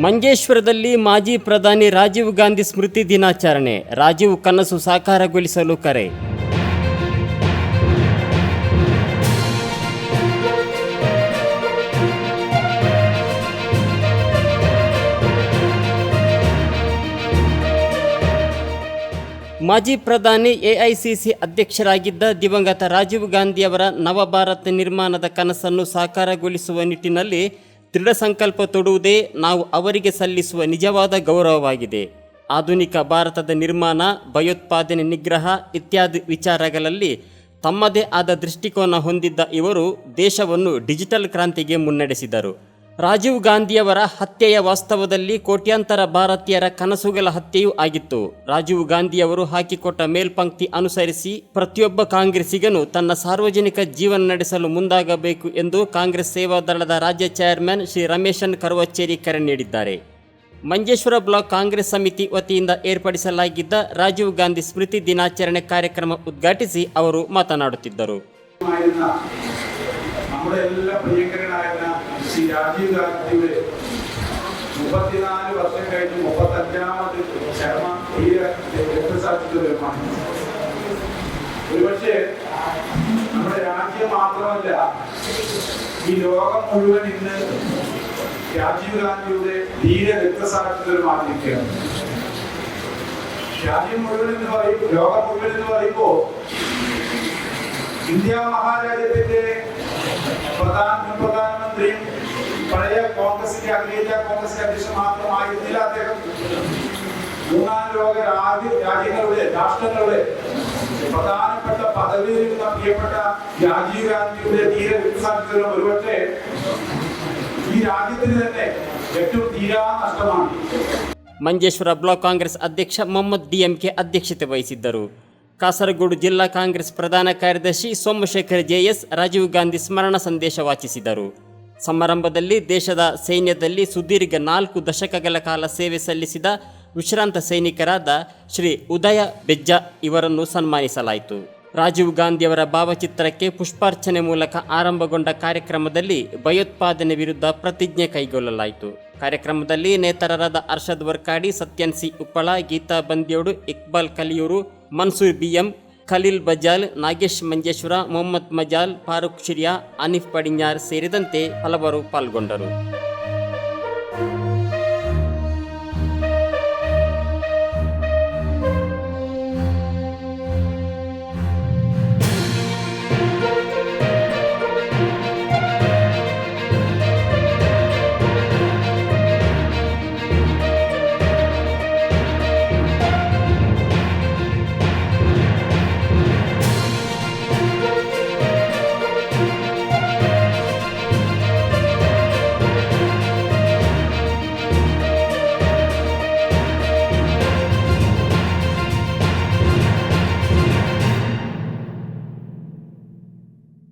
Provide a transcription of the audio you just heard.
ಮಂಜೇಶ್ವರದಲ್ಲಿ ಮಾಜಿ ಪ್ರಧಾನಿ ರಾಜೀವ್ ಗಾಂಧಿ ಸ್ಮೃತಿ ದಿನಾಚರಣೆ. ರಾಜೀವ್ ಕನಸು ಸಾಕಾರಗೊಳಿಸಲು ಕರೆ. ಮಾಜಿ ಪ್ರಧಾನಿ ಎಐಸಿಸಿ ಅಧ್ಯಕ್ಷರಾಗಿದ್ದ ದಿವಂಗತ ರಾಜೀವ್ ಗಾಂಧಿಯವರ ನವಭಾರತ ನಿರ್ಮಾಣದ ಕನಸನ್ನು ಸಾಕಾರಗೊಳಿಸುವ ನಿಟ್ಟಿನಲ್ಲಿ ದೃಢ ಸಂಕಲ್ಪ ತೊಡುವುದೇ ನಾವು ಅವರಿಗೆ ಸಲ್ಲಿಸುವ ನಿಜವಾದ ಗೌರವವಾಗಿದೆ. ಆಧುನಿಕ ಭಾರತದ ನಿರ್ಮಾಣ, ಭಯೋತ್ಪಾದನೆ, ನಿಗ್ರಹ ಇತ್ಯಾದಿ ವಿಚಾರಗಳಲ್ಲಿ ತಮ್ಮದೇ ಆದ ದೃಷ್ಟಿಕೋನ ಹೊಂದಿದ್ದ ಇವರು ದೇಶವನ್ನು ಡಿಜಿಟಲ್ ಕ್ರಾಂತಿಗೆ ಮುನ್ನಡೆಸಿದರು. ರಾಜೀವ್ ಗಾಂಧಿಯವರ ಹತ್ಯೆಯ ವಾಸ್ತವದಲ್ಲಿ ಕೋಟ್ಯಾಂತರ ಭಾರತೀಯರ ಕನಸುಗಳ ಹತ್ಯೆಯೂ ಆಗಿತ್ತು. ರಾಜೀವ್ ಗಾಂಧಿಯವರು ಹಾಕಿಕೊಟ್ಟ ಮೇಲ್ಪಂಕ್ತಿ ಅನುಸರಿಸಿ ಪ್ರತಿಯೊಬ್ಬ ಕಾಂಗ್ರೆಸ್ಸಿಗನು ತನ್ನ ಸಾರ್ವಜನಿಕ ಜೀವನ ನಡೆಸಲು ಮುಂದಾಗಬೇಕು ಎಂದು ಕಾಂಗ್ರೆಸ್ ಸೇವಾ ದಳದ ರಾಜ್ಯ ಚೇರ್ಮನ್ ಶ್ರೀ ರಮೇಶನ್ ಕರುವಚ್ಚೇರಿ ಕರೆ ನೀಡಿದ್ದಾರೆ. ಮಂಜೇಶ್ವರ ಬ್ಲಾಕ್ ಕಾಂಗ್ರೆಸ್ ಸಮಿತಿ ವತಿಯಿಂದ ಏರ್ಪಡಿಸಲಾಗಿದ್ದ ರಾಜೀವ್ ಗಾಂಧಿ ಸ್ಮೃತಿ ದಿನಾಚರಣೆ ಕಾರ್ಯಕ್ರಮ ಉದ್ಘಾಟಿಸಿ ಅವರು ಮಾತನಾಡುತ್ತಿದ್ದರು. ശ്രീ രാജീവ് ഗാന്ധിയുടെ മുപ്പത്തിനാല് വർഷം കഴിഞ്ഞ് മുപ്പത്തഞ്ചാമത് ചരമ ധീര രക്തസാക്ഷിത്വ ഒരുപക്ഷെ നമ്മുടെ രാജ്യം മാത്രമല്ല ഈ ലോകം മുഴുവൻ ഇന്ന് രാജീവ് ഗാന്ധിയുടെ ധീര രക്തസാക്ഷിത്വം രാജ്യം മുഴുവൻ എന്ന് പറയും ലോകം മുഴുവൻ എന്ന് പറയുമ്പോ ഇന്ത്യ മഹാരാജ്യത്തിന്റെ പ്രധാന മാത്രമായിരുന്നില്ല അദ്ദേഹം മൂന്നാം ലോക രാജ്യ രാജ്യങ്ങളുടെ രാഷ്ട്രങ്ങളുടെ പ്രധാനപ്പെട്ട പദവിയിലിരുന്ന പ്രിയപ്പെട്ട രാജീവ് ഗാന്ധിയുടെ ധീര വികസാനത്തിലും ഒരുപക്ഷെ ഈ രാജ്യത്തിന് തന്നെ ഏറ്റവും തീരാ നഷ്ടമാണ് ಮಂಜೇಶ್ವರ ಬ್ಲಾಕ್ ಕಾಂಗ್ರೆಸ್ ಅಧ್ಯಕ್ಷ ಮೊಹಮ್ಮದ್ ಡಿಎಂಕೆ ಅಧ್ಯಕ್ಷತೆ ವಹಿಸಿದ್ದರು ಕಾಸರಗೋಡು ಜಿಲ್ಲಾ ಕಾಂಗ್ರೆಸ್ ಪ್ರಧಾನ ಕಾರ್ಯದರ್ಶಿ ಸೋಮಶೇಖರ್ ಜೆಎಸ್ ರಾಜೀವ್ ಗಾಂಧಿ ಸ್ಮರಣ ಸಂದೇಶ ವಾಚಿಸಿದರು ಸಮಾರಂಭದಲ್ಲಿ ದೇಶದ ಸೈನ್ಯದಲ್ಲಿ ಸುದೀರ್ಘ ನಾಲ್ಕು ದಶಕಗಳ ಕಾಲ ಸೇವೆ ಸಲ್ಲಿಸಿದ ವಿಶ್ರಾಂತ ಸೈನಿಕರಾದ ಶ್ರೀ ಉದಯ ಬೆಜ್ಜ ಇವರನ್ನು ಸನ್ಮಾನಿಸಲಾಯಿತು. ರಾಜೀವ್ ಗಾಂಧಿಯವರ ಭಾವಚಿತ್ರಕ್ಕೆ ಪುಷ್ಪಾರ್ಚನೆ ಮೂಲಕ ಆರಂಭಗೊಂಡ ಕಾರ್ಯಕ್ರಮದಲ್ಲಿ ಭಯೋತ್ಪಾದನೆ ವಿರುದ್ಧ ಪ್ರತಿಜ್ಞೆ ಕೈಗೊಳ್ಳಲಾಯಿತು. ಕಾರ್ಯಕ್ರಮದಲ್ಲಿ ನೇತಾರರಾದ ಅರ್ಷದ್ ವರ್ಕಾಡಿ, ಸತ್ಯನ್ ಸಿ ಉಪ್ಪಳ, ಗೀತಾ ಬಂದ್ಯೋಡು, ಇಕ್ಬಾಲ್ ಕಲಿಯೂರು, ಮನ್ಸೂರ್ ಬಿಎಂ ಖಲೀಲ್ ಬಜಾಲ್ ನಾಗೇಶ್ ಮಂಜೇಶ್ವರ ಮೊಹಮ್ಮದ್ ಮಜಾಲ್ ಫಾರೂಕ್ ಶಿರಿಯಾ ಅನಿಫ್ ಪಡಿಂಜಾರ್ ಸೇರಿದಂತೆ ಹಲವರು ಪಾಲ್ಗೊಂಡರು.